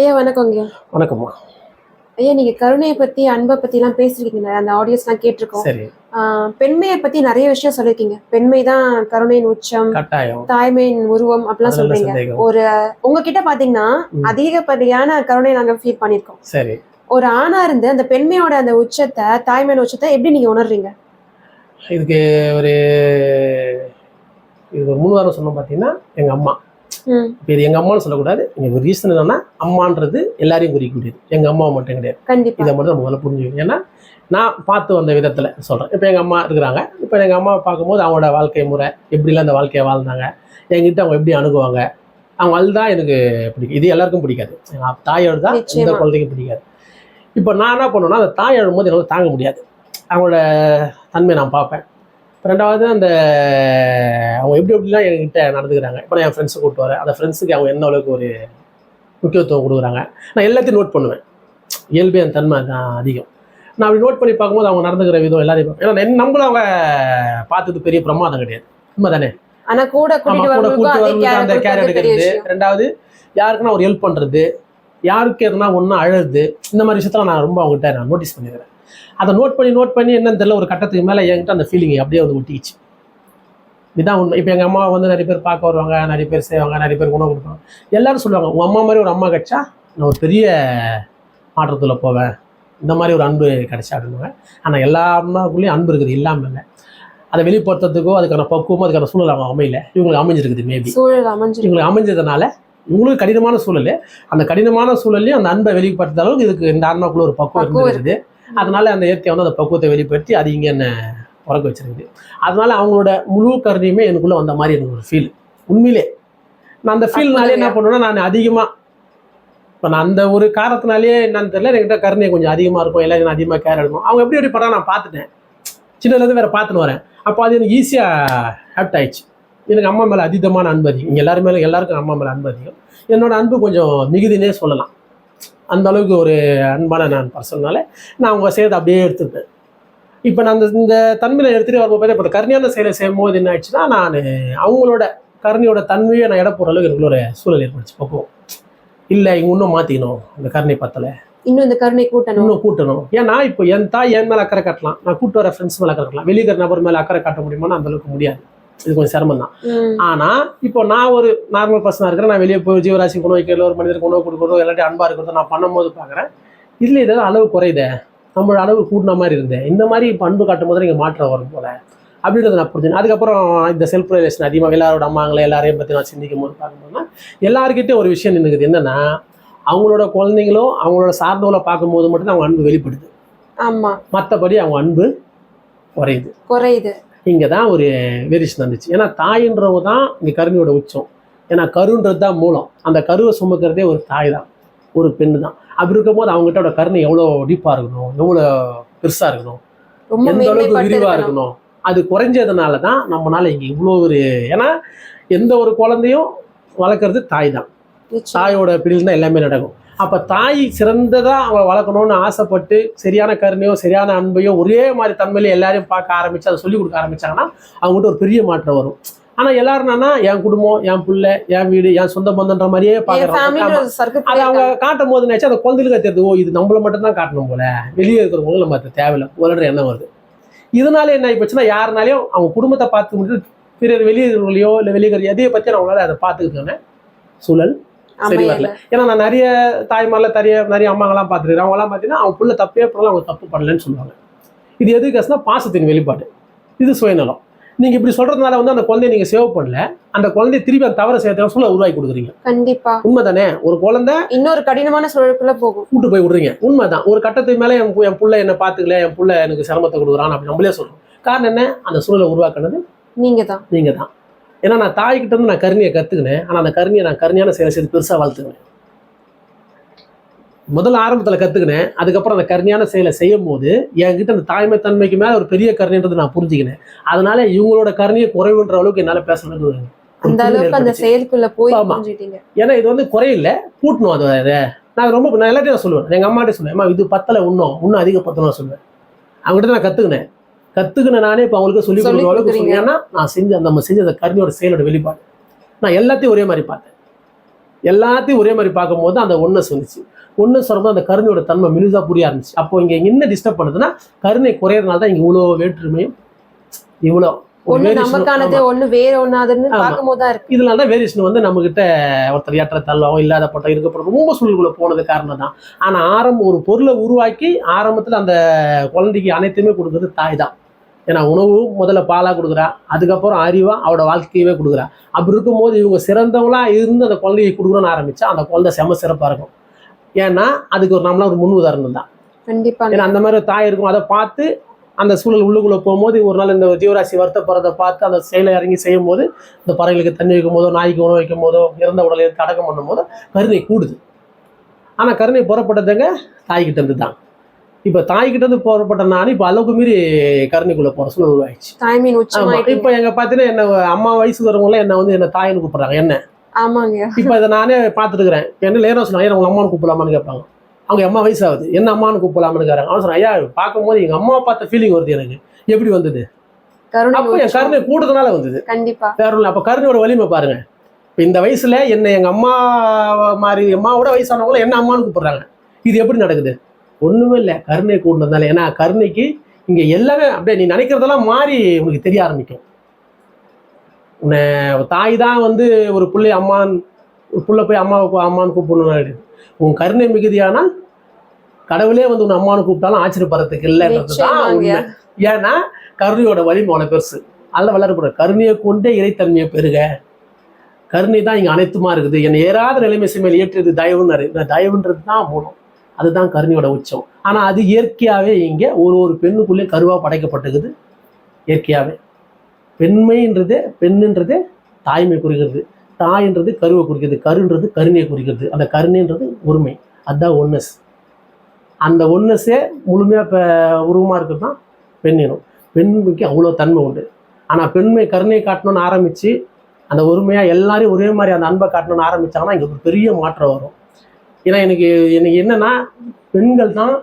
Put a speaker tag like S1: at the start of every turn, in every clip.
S1: ஐயா வணக்கங்க
S2: வணக்கம்மா.
S1: ஐயா நீங்க கருணையை பத்தி அன்பை பத்தி எல்லாம் பேசிருக்கீங்க அந்த ஆடியோஸ் எல்லாம் கேட்டிருக்கோம். பெண்மையை பத்தி நிறைய விஷயம் சொல்லிருக்கீங்க. பெண்மை தான் கருணையின் உச்சம் தாய்மையின் உருவம் அப்படிலாம் சொல்றீங்க. ஒரு உங்ககிட்ட பாத்தீங்கன்னா. அதிகப்படியான கருணை நாங்க ஃபீல் பண்ணிருக்கோம்
S2: சரி.
S1: ஒரு ஆணா இருந்து அந்த பெண்மையோட அந்த உச்சத்தை தாய்மையின் உச்சத்தை எப்படி நீங்க உணர்றீங்க?
S2: இதுக்கு ஒரு இது ஒரு மூணு வாரம் சொன்னோம் பார்த்தீங்கன்னா எங்கள் அம்மா. இது எங்கள் அம்மான்னு சொல்லக்கூடாது. ஒரு ரீசன் என்னன்னா அம்மான்றது எல்லாரையும் குறிக்க முடியாது எங்கள் அம்மா மட்டும் கிடையாது.
S1: கண்டிப்பா.
S2: இதை மட்டும் நம்ம முதல்ல புரிஞ்சுக்கணும். ஏன்னா நான் பார்த்து வந்த விதத்தில் சொல்கிறேன் இப்போ எங்கள் அம்மா இருக்கிறாங்க. இப்போ எங்கள் அம்மா பார்க்கும்போது அவங்களோட வாழ்க்கை முறை எப்படிலாம் அந்த வாழ்க்கையை வாழ்ந்தாங்க என்கிட்ட அவங்க எப்படி அணுகுவாங்க அவங்க அதுதான் எனக்கு பிடிக்கும். இது எல்லாருக்கும் பிடிக்காது. தாயோடு தான் இந்த
S1: நிச்சயமா.
S2: குழந்தைக்கு பிடிக்காது. இப்போ நான் என்ன பண்ணுவேன்னா அந்த தாய் அழும்போது என்னால் தாங்க முடியாது. அவங்களோட தன்மையை நான் பார்ப்பேன். இப்ப ரெண்டாவது அந்த அவங்க எப்படி எப்படிலாம் என்கிட்ட நடந்துக்கிறாங்க. இப்போ நான் என் ஃப்ரெண்ட்ஸை கூப்பிட்டு வரேன். அந்த ஃப்ரெண்ட்ஸுக்கு அவங்க என்ன அளவுக்கு ஒரு முக்கியத்துவம் கொடுக்குறாங்க. நான் எல்லாத்தையும் நோட் பண்ணுவேன். இயல்பே அந்த தன்மை தான் அதிகம். நான் அப்படி நோட் பண்ணி பார்க்கும்போது அவங்க நடந்துக்கிற விதம் எல்லாரையும் பார்ப்பேன். ஏன்னா நம்மளும் அவங்க பார்த்தது பெரிய பிரமாதம் கிடையாது. உண்மை தானே
S1: ஆனா கூட
S2: கூட கூட்டு
S1: care
S2: அந்த கேர் எடுக்கிறது ரெண்டாவது யாருக்குன்னா ஒரு ஹெல்ப் பண்ணுறது யாருக்கு எதுனா ஒன்றா அழுது இந்த மாதிரி விஷயத்தெல்லாம் நான் ரொம்ப அவங்ககிட்ட நான் நோட்டீஸ் பண்ணிக்கிறேன். அதை நோட் பண்ணி நோட் பண்ணி என்னன்னு தெரியல ஒரு கட்டத்துக்கு மேலே என்கிட்ட அந்த ஃபீலிங் அப்படியே வந்து ஒட்டிக்கிச்சு. இதான் உண்மை. இப்போ எங்கள் அம்மா வந்து நிறைய பேர் பார்க்க வருவாங்க நிறைய பேர் செய்வாங்க நிறைய பேர் உணவு கொடுப்பாங்க. எல்லாரும் சொல்லுவாங்க உங்கள் அம்மா மாதிரி ஒரு அம்மா கிடைச்சா நான் ஒரு பெரிய மாற்றத்தில் போவேன். இந்த மாதிரி ஒரு அன்பு கிடைச்சா அப்படின்னுவாங்க. ஆனால் எல்லா அம்மாக்குள்ளேயும் அன்பு இருக்குது இல்லாமல் இல்லை. அதை வெளிப்படுத்துறதுக்கோ அதுக்கான பக்குவமோ அதுக்கான சூழல் அவங்க அமையல. இவங்களுக்கு அமைஞ்சிருக்குது மேபி
S1: சூழல் அமைஞ்சிருக்கு.
S2: இவங்களுக்கு அமைஞ்சதுனால இவங்களுக்கு கடினமான சூழல். அந்த கடினமான சூழல்லையும் அந்த அன்பை வெளிப்படுத்த அளவுக்கு இதுக்கு இந்த ஆன்மாக்குள்ள ஒரு பக்குவம் இருந்திருக்குது. அதனால அந்த இயற்கை வந்து அந்த பக்குவத்தை வெளிப்படுத்தி அது இங்கே என்ன உறக்க வச்சிருக்குது. அதனால அவங்களோட முழு கருணையுமே எனக்குள்ள வந்த மாதிரி எனக்கு ஒரு ஃபீல் உண்மையிலே. நான் அந்த ஃபீல்னாலே என்ன பண்ணுவேன்னா நான் அதிகமாக இப்போ நான் அந்த ஒரு காரணத்தினாலே என்னன்னு தெரியல என்கிட்ட கருணை கொஞ்சம் அதிகமாக இருக்கும் எல்லாரும் அதிகமாக கேர் எடுக்கும் அவங்க எப்படி எப்படி படம் நான் பார்த்துட்டேன். சின்னதுலேருந்து வேறு பார்த்துன்னு வரேன். அப்போ அது எனக்கு ஈஸியாக ஹேப்ட் ஆயிடுச்சு. எனக்கு அம்மா மேலே அதீதமான அன்பு அதிகம். இங்கே எல்லாரும் மேலே எல்லாருக்கும் அம்மா மேலே அன்பு அதிகம். என்னோட அன்பு கொஞ்சம் மிகுதினே சொல்லலாம். அந்த அளவுக்கு ஒரு அன்பான நான் பர்சன்னால நான் அவங்க செய்யறதை அப்படியே எடுத்துப்பேன். இப்போ நான் அந்த இந்த தன்மையில எடுத்துகிட்டு வரும்போது பார்த்தா இப்போ கருணையான செயலை செய்யும் போது என்ன ஆயிடுச்சுன்னா நான் அவங்களோட கருணையோட தன்மையை நான் இட போகிற அளவுக்கு எனக்கு ஒரு சூழல் ஏற்படுச்சு. பக்குவம் இல்லை இங்கே இன்னும் மாற்றிக்கணும் இந்த கருணை பத்தலை.
S1: இன்னும் இந்த கருணை கூட்டணும்.
S2: இன்னும் கூட்டணும். ஏன்னா இப்போ என் தாய் என் மேலே அக்கறை காட்டலாம். நான் கூட்டு வர ஃப்ரெண்ட்ஸ் மேலே அக்கறை காட்டலாம். வெளியே இருக்கிற நபர் மேலே அக்கறை காட்ட முடியுமான்னு அந்த அளவுக்கு முடியாது. இது கொஞ்சம் சிரமம் தான்.
S1: ம்,
S2: ஆனா இப்போ நான் ஒரு நார்மல் பர்சனாக இருக்கிறேன். நான் வெளியே போய் ஜீவராசி உணவு வைக்கல ஒரு மனிதருக்கு உணவு கொடுக்கறதோ எல்லாத்தையும் அன்பா இருக்கிறதோ நான் பண்ணும்போது பார்க்குறேன் இதுல ஏதாவது அளவு குறையுதே. நம்மளோட அளவு கூட்டின மாதிரி இருந்தேன். இந்த மாதிரி அன்பு காட்டும் போது நீங்கள் மாற்றம் வரும் போல. அப்படின்றத நான் புரிஞ்சேன். அதுக்கப்புறம் இந்த செல்ஃப் ரிலேஷன் அதிகமாக எல்லாரோட அம்மாங்களை எல்லாரையும் பற்றி நான் சிந்திக்கும் போது பார்க்கும்போதுனா எல்லாருக்கிட்டையும் ஒரு விஷயம் நின்றுக்குது என்னன்னா அவங்களோட குழந்தைங்களோ அவங்களோட சார்ந்தவங்களோ பார்க்கும்போது மட்டும் அவங்க அன்பு வெளிப்படுது.
S1: ஆமா.
S2: மற்றபடி அவங்க அன்பு குறையுது.
S1: குறையுது.
S2: இங்கே தான் ஒரு வேரியேஷன் வந்துச்சு. ஏன்னா தாயின்றவங்க தான் இங்கே கருணையோட உச்சம். ஏன்னா கருன்றது தான் மூலம். அந்த கருவை சுமக்கிறதே ஒரு தாய் தான். ஒரு பெண்ணு தான் அப்படி இருக்கும்போது அவங்ககிட்ட கருணை எவ்வளோ டீப்பாக இருக்கணும் எவ்வளோ பெருசாக இருக்கணும்? எந்த அளவுக்கு விரிவாக
S1: இருக்கணும்.
S2: அது குறைஞ்சதுனால தான் நம்மளால இங்கே இவ்வளோ ஒரு ஏன்னா எந்த ஒரு குழந்தையும் வளர்க்குறது தாய் தான். தாயோட பிடியில் தான் எல்லாமே நடக்கும். அப்போ தாய் சிறந்ததாக அவங்க வளர்க்கணும்னு ஆசைப்பட்டு சரியான கருணையோ சரியான அன்பையோ ஒரே மாதிரி தன்மையில எல்லாரையும் பார்க்க ஆரம்பிச்சு அதை சொல்லிக் கொடுக்க ஆரம்பிச்சாங்கன்னா அவங்ககிட்ட ஒரு பெரிய மாற்றம் வரும். ஆனால் எல்லாரும் என்னன்னா என் குடும்பம் என் பிள்ளை என் வீடு என் சொந்த பந்தன்ற மாதிரியே
S1: ஒரு circle
S2: அதை அவங்க. காட்டும் போது நினைச்சு அந்த குழந்தைகளுக்கு தெரியுது ஓ இது நம்மள மட்டும் தான் காட்டணும் போல. வெளியே இருக்கிறவங்களும் நம்ம அது தேவையில்லை. போலன்ற எண்ணம் வருது? இதனால என்ன ஆயிப்போச்சுன்னா யாருனாலையும் அவங்க குடும்பத்தை பார்த்து முடிஞ்சு பிறர் வெளியே இருக்கிறவங்களையோ இல்லை வெளியே எதையை பற்றி அவங்களால அதை பார்த்துக்கிட்டாங்க சூழல் சரி. வரல. ஏன்னா நான் நிறைய தாய்மாரில் நிறைய நிறைய அம்மாங்கெல்லாம் பார்த்துருக்கேன். அவங்கலாம் பார்த்தீங்கன்னா அவங்க புள்ள தப்பே பண்ணலாம் அவங்க தப்பு பண்ணலன்னு சொல்லுவாங்க. இது எதுக்குன்னா பாசத்தின் வெளிப்பாடு. இது சுயநலம். நீங்கள் இப்படி சொல்கிறதுனால வந்து அந்த குழந்தைய நீங்கள் சேவ் பண்ணல. அந்த குழந்தைய திருப்பி அந்த தவறை செய்யறதுக்கு சூழலை உருவாக்கி கொடுக்குறீங்க.
S1: கண்டிப்பா.
S2: உண்மைதானே? ஒரு குழந்தை
S1: இன்னொரு கடினமான சூழலுக்குள்ள போகும்.
S2: கூட்டு போய் விடுறீங்க. உண்மைதான். ஒரு கட்டத்துக்கு மேலே என் என் புள்ள என்ன பார்த்துக்கல என் புள்ள எனக்கு சிரமத்தை கொடுக்குறான் அப்படி நம்மளே சொல்றோம். காரணம் என்ன? அந்த சூழலை உருவாக்குனது
S1: நீங்க தான்
S2: நீங்க தான் ஏன்னா நான் தாய்கிட்ட இருந்து நான் கருணையை கற்றுக்கினேன் ஆனால் அந்த கருணையை நான் கருணையான செயலை செய்து பெருசாக வளர்த்துக்கினேன். முதல்ல ஆரம்பத்தில் கற்றுக்கினேன் அதுக்கப்புறம் அந்த கருணையான செயலை செய்யும் போது என்கிட்ட அந்த தாய்மை தன்மைக்கு மேலே ஒரு பெரிய கருணைன்றது நான் புரிஞ்சுக்கினேன். அதனால இவங்களோட கருணையை குறைவுன்ற அளவுக்கு என்னால் பேசணும்னு ஒரு
S1: அந்த அளவுக்கு அந்த. செயலுக்குள்ள போய்
S2: ஏன்னா இது வந்து குறையில்ல கூட்டணும் அது வேற. நான் ரொம்ப நான் எல்லாத்தையும் சொல்லுவேன். எங்கள் அம்மாட்டே சொல்லுவேன். அம்மா இது பத்தலை இன்னும் இன்னும் அதிகப்படுத்தணும் சொல்லுவேன். அவங்ககிட்ட நான் கற்றுக்கினேன் கற்றுக்கின நானே இப்போ அவங்களுக்கு சொல்லி கொடுக்குற அளவுக்கு. சொன்னேன்னா நான் செஞ்ச அந்த நம்ம செஞ்ச அந்த கருணையோட செயலோட வெளிப்பாடு. நான் எல்லாத்தையும் ஒரே மாதிரி பார்த்தேன். எல்லாத்தையும் ஒரே மாதிரி பார்க்கும்போது அந்த ஒன்னஸ் வந்துச்சு. ஒன்னஸ் வரும்போது அந்த கருணையோட தன்மை மெலிதா புரிய ஆரம்பிச்சு. அப்போ இங்க என்ன டிஸ்டர்ப் பண்ணுதுன்னா கருணை குறையறதுனால தான் இங்க இவ்வளோ வேற்றுமையும் இவ்வளோ
S1: ஒண்ணு நமக்கானது. ஒண்ணு வேற ஒண்ணாதுன்னு
S2: ஆமா.
S1: பார்க்கும்போது இருக்கு.
S2: இதனால தான் வேரியேஷன் வந்து நம்ம கிட்ட ஒருத்தர் ஏற்ற தள்ளம் இல்லாத பட்டம் இருக்கப்பட்ட ரொம்ப சூழலுக்குள்ள போனது காரணம் தான். ஆனா ஆரம்பம் ஒரு பொருளை உருவாக்கி ஆரம்பத்துல அந்த குழந்தைக்கு அனைத்துமே கொடுக்குறது தாய் தான். ஏன்னா உணவு முதல்ல பாலா கொடுக்குறா அதுக்கப்புறம் அறிவா அவட வாழ்க்கையவே கொடுக்குறா. அப்படி இருக்கும்போது இவங்க சிறந்தவங்களா இருந்து அந்த குழந்தையை கொடுக்குறோன்னு ஆரம்பிச்சா அந்த குழந்தை செம சிறப்பா இருக்கும். ஏன்னா அதுக்கு ஒரு நம்மளா ஒரு முன் உதாரணம் தான்.
S1: கண்டிப்பா.
S2: ஏன்னா அந்த மாதிரி ஒரு தாய் இருக்கும் அதை பார்த்து அந்த சூழல் உள்ளுக்குள்ள போகும்போது ஒரு நாள் இந்த ஜீவராசி வருத்தப்படுறதை பார்த்து அந்த செயலை இறங்கி செய்யும் போது இந்த பறவைகளுக்கு தண்ணி வைக்கும் போதோ நாய்க்கு உணவு வைக்கும் போதோ இறந்த உடலை எடுத்து அடக்கம் பண்ணும்போது கருணை கூடுது. ஆனா கருணை புறப்பட்டதுங்க தாய்கிட்ட இருந்து தான். இப்போ தாய்கிட்ட இருந்து புறப்பட்ட நான் இப்போ அளவுக்கு மீறி கருணைக்குள்ள போற சூழல் உருவாயிடுச்சு. இப்போ எங்க பார்த்தீங்கன்னா என்ன அம்மா வயசுக்கு வரவங்களாம் என்ன வந்து என்ன தாயின்னு கூப்பிடுறாங்க என்ன?
S1: ஆமாங்க
S2: இப்போ இதை நானே பார்த்துட்டு இருக்கிறேன் என்ன லேரம் சொன்னாங்க உங்க அம்மான்னு கூப்பிடலாமான்னு கேட்பாங்க. அவங்க அம்மா வயசு ஆகுது என்ன அம்மான்னு கூப்பிடலாமான்னு கேட்குறாங்க. அவன் சொன்னான் ஐயா பார்க்கும்போது எங்க அம்மா பார்த்த ஃபீலிங் வருது எனக்கு. எப்படி வந்தது? அப்போ என். கருணை கூடுதனால வந்தது.
S1: கண்டிப்பா.
S2: வேற ஒண்ணு அப்போ கருணையோட வலிமை பாருங்க. இப்போ இந்த வயசுல என்ன எங்க அம்மா மாதிரி அம்மாவோட வயசானவங்களும் என்ன அம்மான்னு கூப்பிடுறாங்க. இது எப்படி நடக்குது? ஒண்ணுமே இல்லை. கருணை கூடுனதுனால. ஏன்னா கருணைக்கு இங்க எல்லாமே அப்படியே நீ நினைக்கிறதெல்லாம் மாறி உனக்கு தெரிய ஆரம்பிக்கும். தாய் தான் வந்து ஒரு பிள்ளை அம்மான் ஒரு புள்ள போய் அம்மாவுக்கு அம்மான்னு கூப்பிடணும் உன் கருணை மிகுதியானால் கடவுளே வந்து உன் அம்மான்னு கூப்பிட்டாலும் ஆச்சரியப்படுறதுக்கு இல்லைன்றது தான் ஏன்னா கருணையோட வலிமை அவ்வளோ பெருசு. அதில் வளரக்கூடாது கருணையை கொண்டே இறைத்தன்மையை பெருக. கருணை தான் இங்கே அனைத்துமா இருக்குது. என்னை ஏறாத நிலைமை மேல் ஏற்றியது தயவுன்னாரு. இந்த தயவுன்றது தான் மூலம் அதுதான் கருணையோட உச்சம். ஆனால் அது இயற்கையாகவே இங்கே ஒரு ஒரு பெண்ணுக்குள்ளே கருவாக படைக்கப்பட்டிருக்குது. இயற்கையாகவே பெண்மைன்றது பெண்ணுன்றது தாய்மை குறிக்கிறது. தாய்ன்றது கருவை குறிக்கிறது. கருன்றது கருணையை குறிக்கிறது. அந்த கருணைன்றது ஒருமை. அதுதான் ஒன்னஸ் அந்த ஒன்னஸே முழுமையாக இப்போ உருவமாக இருக்கிறது தான் பெண்ணினம் பெண்மைக்கு அவ்வளோ தன்மை உண்டு. ஆனால் பெண்மை கருணை காட்டணும்னு ஆரம்பித்து அந்த ஒருமையாக எல்லாரையும் ஒரே மாதிரி அந்த அன்பை காட்டணும்னு ஆரம்பித்தாங்கன்னா இங்கே ஒரு பெரிய மாற்றம் வரும். ஏன்னா எனக்கு எனக்கு என்னென்னா பெண்கள் தான்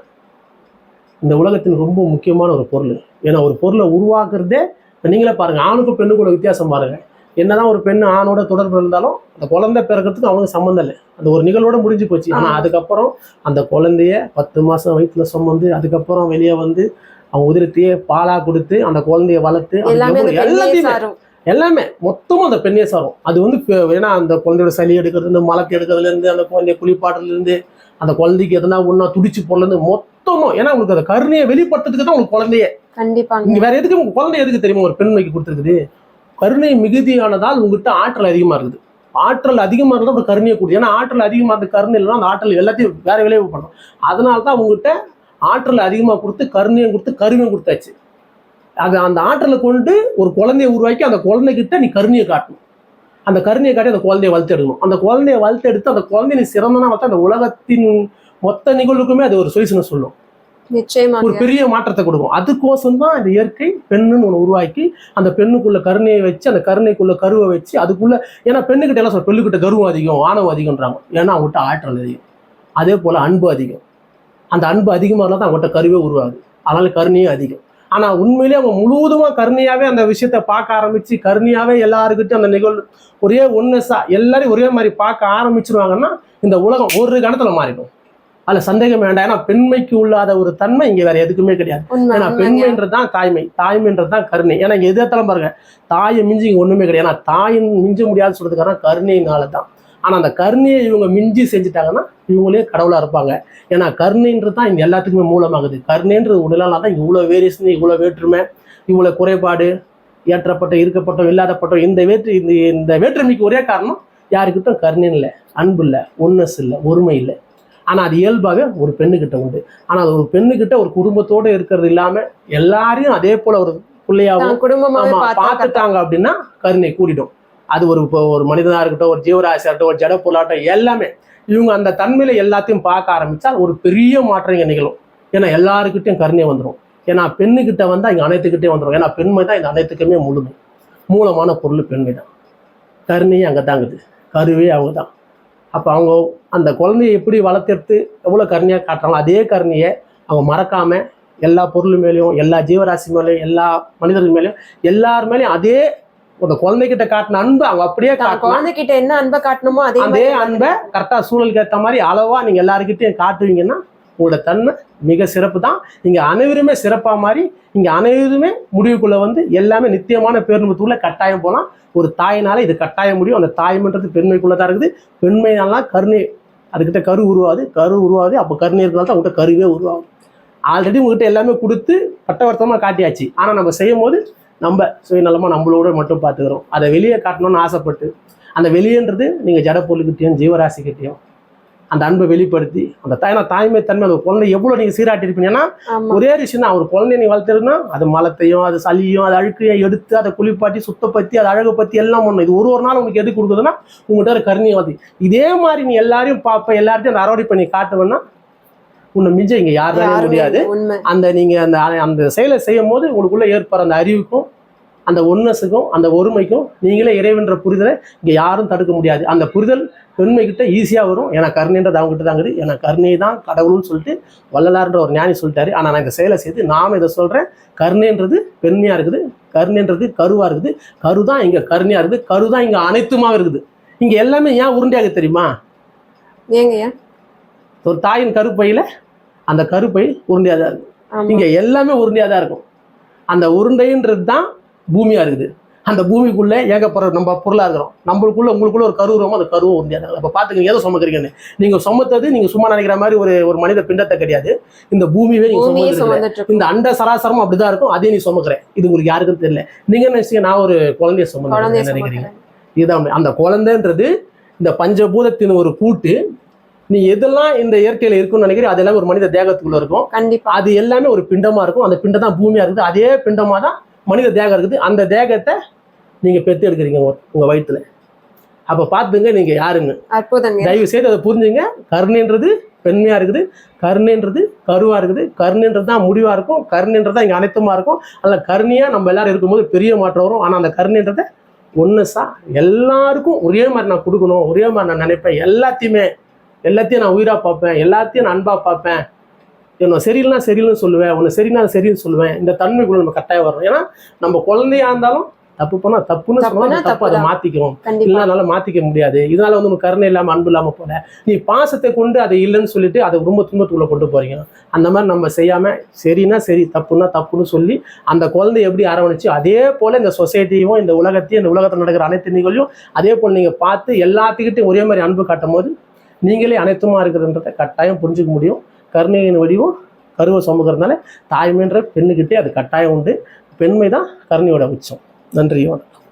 S2: இந்த உலகத்தின் ரொம்ப முக்கியமான ஒரு பொருள். ஏன்னா ஒரு பொருளை உருவாக்குறதே இப்போ நீங்களே பாருங்க ஆணுக்கும் பெண்ணுக்கும் உள்ள வித்தியாசம் பாருங்க. என்னதான் ஒரு பெண் ஆணோட தொடர்பு இருந்தாலும் அந்த குழந்தை பிறக்கிறதுக்கு அவனுக்கு சம்மந்தம் இல்லை. அந்த ஒரு நிகழ்வோட முடிஞ்சு போச்சு. ஆனால். அதுக்கப்புறம் அந்த குழந்தைய பத்து மாசம் வயிற்றுல சுமந்து அதுக்கப்புறம் வெளியே வந்து அவங்க உதிரத்தையே பாலா கொடுத்து அந்த குழந்தைய வளர்த்து எல்லாத்தையுமே எல்லாமே மொத்தமும் அந்த பெண்ணே சாரும். அது வந்து ஏன்னா அந்த குழந்தையோட சளி எடுக்கிறது இந்த மலத்தை எடுக்கிறதுல இருந்து அந்த குழந்தைய குளிப்பாட்டுறதுல இருந்து அந்த குழந்தைக்கு எதனா ஒன்றா துடிச்சு போடலேருந்து மொத்தமும் ஏன்னா உங்களுக்கு அந்த கருணையை வெளிப்படுத்துறதுக்கு தான் உங்களுக்கு குழந்தைய.
S1: கண்டிப்பாங்க.
S2: நீங்க வேற எதுக்கு உங்க குழந்தை எதுக்கு தெரியுமா? ஒரு பெண்மைக்கு கொடுத்துருக்குது. கருணை மிகுதியானதால் உங்ககிட்ட ஆற்றல் அதிகமா இருக்குது. ஆற்றல் அதிகமா இருந்தால் அப்புறம் கருணையை கொடுது ஏன்னா ஆற்றல் அதிகமா இருந்து கருணை இல்லைன்னா அந்த ஆற்றல் எல்லாத்தையும் வேற விளைவு பண்ணும் அதனால தான் உங்ககிட்ட ஆற்றல் அதிகமாக கொடுத்து கருணையும் கொடுத்து கருமையும் கொடுத்தாச்சு. அது அந்த ஆற்றலை கொண்டு ஒரு குழந்தைய உருவாக்கி அந்த குழந்தைகிட்ட நீ கருணையை காட்டணும். அந்த கருணையை காட்டி அந்த குழந்தைய வளர்த்தெடுக்கணும் அந்த குழந்தைய வளர்த்தெடுத்து அந்த குழந்தைய நீ சிறந்தனா வளர்த்து அந்த உலகத்தின் மொத்த நிகழ்வுக்குமே அது ஒரு சொல்யூஷனை சொல்லும். ஒரு
S1: நிச்சயமாங்க
S2: பெரிய மாற்றத்தை கொடுக்கும். அதுக்கோசம் தான் இந்த இயற்கை பெண்ணுன்னு ஒன்று உருவாக்கி அந்த பெண்ணுக்குள்ள கருணையை வச்சு அந்த கருணைக்குள்ள கருவை வச்சு அதுக்குள்ள ஏன்னா பெண்ணுக்கிட்ட எல்லாம் சொல்ல பெண்ணுக்கிட்ட கருவம் அதிகம் ஆணவம் அதிகம்ன்றாங்க. ஏன்னா அவங்ககிட்ட ஆற்றல் அதிகம். அதே போல அன்பு அதிகம். அந்த அன்பு அதிகமாக இருந்தால் தான் அவங்ககிட்ட கருவே உருவாகுது. அதனால கருணையும் அதிகம். ஆனா உண்மையிலேயே அவங்க முழுவதுமா கருணையாவே அந்த விஷயத்த பார்க்க ஆரம்பிச்சு கருணையாவே எல்லாருக்கிட்டும் அந்த நிகழ்வு ஒரே ஒன்னஸா எல்லாரையும் ஒரே மாதிரி பார்க்க ஆரம்பிச்சிருவாங்கன்னா இந்த உலகம் ஒரு கணத்துல மாறிடும். அதுல சந்தேகம் வேண்டாம். ஏன்னா பெண்மைக்கு உள்ளாத ஒரு தன்மை இங்க வேற எதுக்குமே கிடையாது. ஏன்னா. பெண்மைன்றது தான் தாய்மை. தாய்மைன்றது தான் கருணை. ஏன்னா இங்க எதிர்த்தாலும் பாருங்க? தாயை மிஞ்சி இங்க ஒண்ணுமே கிடையாது. ஏன்னா தாயின் மிஞ்ச முடியாதுன்னு சொல்றது காரணம் கருணையினால தான் ஆனா அந்த கருணையை இவங்க மிஞ்சி செஞ்சுட்டாங்கன்னா இவங்களே கடவுளா இருப்பாங்க. ஏன்னா கருணைன்றது தான் இங்க எல்லாத்துக்குமே மூலமாகுது. கருணைன்றது உடலால தான் இவ்வளவு வேரியேஷன் இவ்வளவு வேற்றுமை இவ்வளவு குறைபாடு ஏற்றப்பட்ட இருக்கப்பட்ட இல்லாதப்பட்ட இந்த வேற்று இந்த இந்த வேற்றுமைக்கு ஒரே காரணம் யாருக்கிட்டும் கருணை இல்லை. அன்பு இல்லை ஒன்னஸ் இல்லை ஒருமை இல்லை. ஆனா அது இயல்பாகவே ஒரு பெண்ணுக்கிட்ட உண்டு. ஆனா அது ஒரு பெண்ணுக்கிட்ட ஒரு குடும்பத்தோட இருக்கிறது இல்லாம எல்லாரையும் அதே போல ஒரு பிள்ளையாவும் ஆமா,
S1: பார்த்தா
S2: பார்த்துட்டாங்க அப்படின்னா கருணை கூடிடும். அது ஒரு இப்போ ஒரு மனிதனாக இருக்கட்டும் ஒரு ஜீவராசியாகட்டும் இருக்கட்டும் ஒரு ஜட பொருளாட்டம் எல்லாமே. இவங்க அந்த தன்மையில் எல்லாத்தையும் பார்க்க ஆரம்பித்தால் ஒரு பெரிய மாற்றம் இங்கே நிகழும். ஏன்னா எல்லாருக்கிட்டையும் கருணை வந்துடும் ஏன்னா பெண்ணுக்கிட்ட வந்தால் இங்கே அனைத்துக்கிட்டே வந்துடும் ஏன்னா பெண்மை தான் இந்த அனைத்துக்குமே முழுமை. மூலமான பொருள் பெண்மை தான். கருணையே அங்கே தாங்குது கருவே அவங்க தான். அப்போ அவங்க அந்த குழந்தைய எப்படி வளர்த்தெடுத்து எவ்வளோ கருணையாக காட்டுறாங்களோ அதே கருணையை அவங்க மறக்காமல் எல்லா பொருள் மேலேயும் எல்லா ஜீவராசி மேலேயும் எல்லா மனிதர்கள் மேலேயும் எல்லார் மேலேயும் அதே அந்த குழந்தைகிட்ட காட்டின அன்பு அவங்க அப்படியே
S1: குழந்தைகிட்ட என்ன அன்பை காட்டணுமோ அதே
S2: அதே அன்பை கரெக்டாக சூழலுக்கு ஏற்ற மாதிரி அளவா நீங்க எல்லாருக்கிட்டையும் காட்டுவீங்கன்னா உங்களோட தன்மை மிக சிறப்பு தான் இங்க அனைவருமே சிறப்பா மாதிரி இங்க அனைவருமே முடிவுக்குள்ள வந்து எல்லாமே நித்தியமான பேருந்துக்குள்ள கட்டாயம் போகலாம் ஒரு தாயினால இது கட்டாயம் முடியும். அந்த தாய்மன்றது பெண்மைக்குள்ள தான் இருக்குது. பெண்மைனாலாம் கருணை அதுக்கிட்ட கரு உருவாது. கரு உருவாது. அப்போ கருணை இருக்கிறனால தான் உங்கள்கிட்ட கருவே உருவாகும். ஆல்ரெடி உங்ககிட்ட எல்லாமே கொடுத்து பட்டவர்த்தமாக காட்டியாச்சு. ஆனால் நம்ம செய்யும் போது நம்ம சுயநலமாக நம்மளோட மட்டும் பார்த்துக்கிறோம். அதை வெளியே காட்டணும்னு ஆசைப்பட்டு அந்த வெளியேன்றது நீங்கள் ஜட பொருள்கிட்டையும் ஜீவராசிக்கிட்டையும் அந்த அன்பை வெளிப்படுத்தி அந்த தாய் தாய்மை தன்மை அந்த குழந்தை எவ்வளோ நீங்கள் சீராட்டிருப்பீங்கன்னா ஒரே விஷயம் தான் ஒரு குழந்தைய நீ வளர்த்துருன்னா அது மலத்தையும் அது சளியும் அது அழுக்கையும் எடுத்து அதை குளிப்பாட்டி சுத்தப்படுத்தி அதை அழகு பற்றி எல்லாம் பண்ணணும். இது ஒரு ஒரு நாள் உங்களுக்கு எது கொடுக்குதுன்னா உங்கள்கிட்ட ஒரு கருணையை வந்து இதே மாதிரி நீ எல்லாரையும் பார்ப்ப எல்லார்ட்டையும் அந்த அரவடி பண்ணி காட்டுவேன்னா உன்னை மிஞ்ச இங்கே யாருனாலே
S1: யாருமே
S2: முடியாது. அந்த நீங்கள் அந்த அந்த செயலை செய்யும் போது உங்களுக்குள்ள ஏற்படுற அந்த அறிவுக்கும் அந்த ஒன்னஸுக்கும் அந்த ஒருமைக்கும் நீங்களே இறைவன்ற புரிதலை இங்கே யாரும் தடுக்க முடியாது. அந்த புரிதல் பெண்மைகிட்ட ஈஸியாக வரும். ஏன்னா கருணைன்றது அவங்ககிட்ட தான் இருக்குது. ஏன்னா கருணை தான் கடவுள்னு சொல்லிட்டு வள்ளலார்ன்ற ஒரு ஞானி சொல்லிட்டாரு. ஆனால் நான் இந்த செயலை செய்து நாம இதை சொல்கிறேன் கருணைன்றது பெண்மையாக இருக்குது. கருணைன்றது கருவாக இருக்குது. கரு தான் இங்கே கருணையாக இருக்குது. கரு தான் இங்கே அனைத்துமாக இருக்குது. இங்கே எல்லாமே ஏன் உருண்டையாக தெரியுமா?
S1: ஏங்கய்யா
S2: ஒரு தாயின் கருப்பையில் அந்த கருப்பை உருண்டையாக தான் இருக்குது
S1: ஆமா.
S2: இங்க எல்லாமே உருண்டையாக தான் இருக்கும். அந்த உருண்டைன்றது தான் பூமியா இருக்குது. அந்த பூமிக்குள்ள ஏகப்படுற நம்ம பொருளா இருக்கிறோம். நம்மளுக்குள்ள உங்களுக்குள்ள ஒரு கரு அந்த கருவும் உருண்டையாக அப்போ பார்த்துக்கங்க ஏதோ சுமக்கிறீங்கன்னு நீங்க சுமத்தது நீங்க சும்மா நினைக்கிற மாதிரி ஒரு ஒரு மனித பிண்டத்தை கிடையாது. இந்த பூமியவே நீங்க
S1: பூமியே
S2: சுமந்து
S1: சுமந்துட்டு இருக்கும்
S2: இந்த அண்ட சராசரமும் அப்படிதான் இருக்கும். அதே நீ சுமக்கிறேன் இது உங்களுக்கு யாருக்கும் தெரியல. நீங்க என்ன நினைச்சீங்க? நான் ஒரு குழந்தைய சுமந்து நினைக்கிறீங்க. இதுதான். அந்த குழந்தைன்றது இந்த பஞ்சபூதத்தின் ஒரு கூட்டு நீ எதெல்லாம் இந்த இயற்கையில இருக்குன்னு நினைக்கிறீங்க அதெல்லாம் ஒரு மனித தேகத்துக்குள்ள இருக்கும்.
S1: கண்டிப்பா.
S2: அது எல்லாமே ஒரு பிண்டமா இருக்கும். அந்த பிண்டம் தான் பூமியா இருக்குது. அதே பிண்டமா தான் மனித தேகம் இருக்குது. அந்த தேகத்தை நீங்க பெத்து எடுக்கிறீங்க உங்க- வயிற்றுல அப்ப பாத்துங்க நீங்க யாருங்க
S1: அற்புதங்க.
S2: தயவு செய்து அதை புரிஞ்சுங்க. கருணைன்றது பெண்மையா இருக்குது. கருணைன்றது கருவா இருக்குது. கருணைன்றது தான் முடிவா இருக்கும். கருணைன்றது தான் இங்க அனைத்துமா இருக்கும். அதில் கருணையா நம்ம எல்லாரும் இருக்கும்போது பெரிய மாற்றம் வரும். ஆனா அந்த கருணைன்றதை ஒன்றுசா எல்லாருக்கும் ஒரே மாதிரி நான் கொடுக்கணும். ஒரே மாதிரி நான் நினைப்பேன். எல்லாத்தையுமே எல்லாத்தையும் நான் உயிரா பார்ப்பேன் எல்லாத்தையும் நான் அன்பா பார்ப்பேன். என்ன சரியில்லைனா சரியில்லைன்னு சொல்லுவேன் உன்னை சரினா சரின்னு சொல்லுவேன். இந்த தன்மைக்குள்ள நம்ம கட்டாயம் வரும் ஏன்னா நம்ம குழந்தையா இருந்தாலும் தப்பு பண்ணா தப்புன்னு சொன்னா
S1: தப்புனா
S2: தப்பு அதை. மாத்திக்கிறோம்.
S1: கண்டிப்பா.
S2: இல்லைனால மாத்திக்க முடியாது. இதனால வந்து உனக்கு கருணை இல்லாம அன்பு இல்லாம போல. நீ பாசத்தை கொண்டு அதை இல்லைன்னு சொல்லிட்டு அதை ரொம்ப துன்பத்துக்குள்ள கொண்டு போறீங்க. அந்த மாதிரி நம்ம செய்யாம சரின்னா சரி தப்புன்னா தப்புன்னு சொல்லி அந்த குழந்தை எப்படி அரவணைச்சு அதே போல இந்த சொசைட்டியும் இந்த உலகத்தையும் இந்த உலகத்தில் நடக்கிற அனைத்து நிகழ்வும் அதே போல் நீங்க பார்த்து எல்லாத்துக்கிட்டையும் ஒரே மாதிரி அன்பு காட்டும் போது நீங்களே அனைத்துமா இருக்கிறன்றதை கட்டாயம் புரிஞ்சுக்க முடியும். கருணையின் வடிவம் கருவை சுமக்கிறதுனால தாய்மைன்ற பெண்ணுக்கிட்டே அது கட்டாயம் உண்டு. பெண்மை தான் கருணையோட உச்சம். நன்றி வணக்கம்.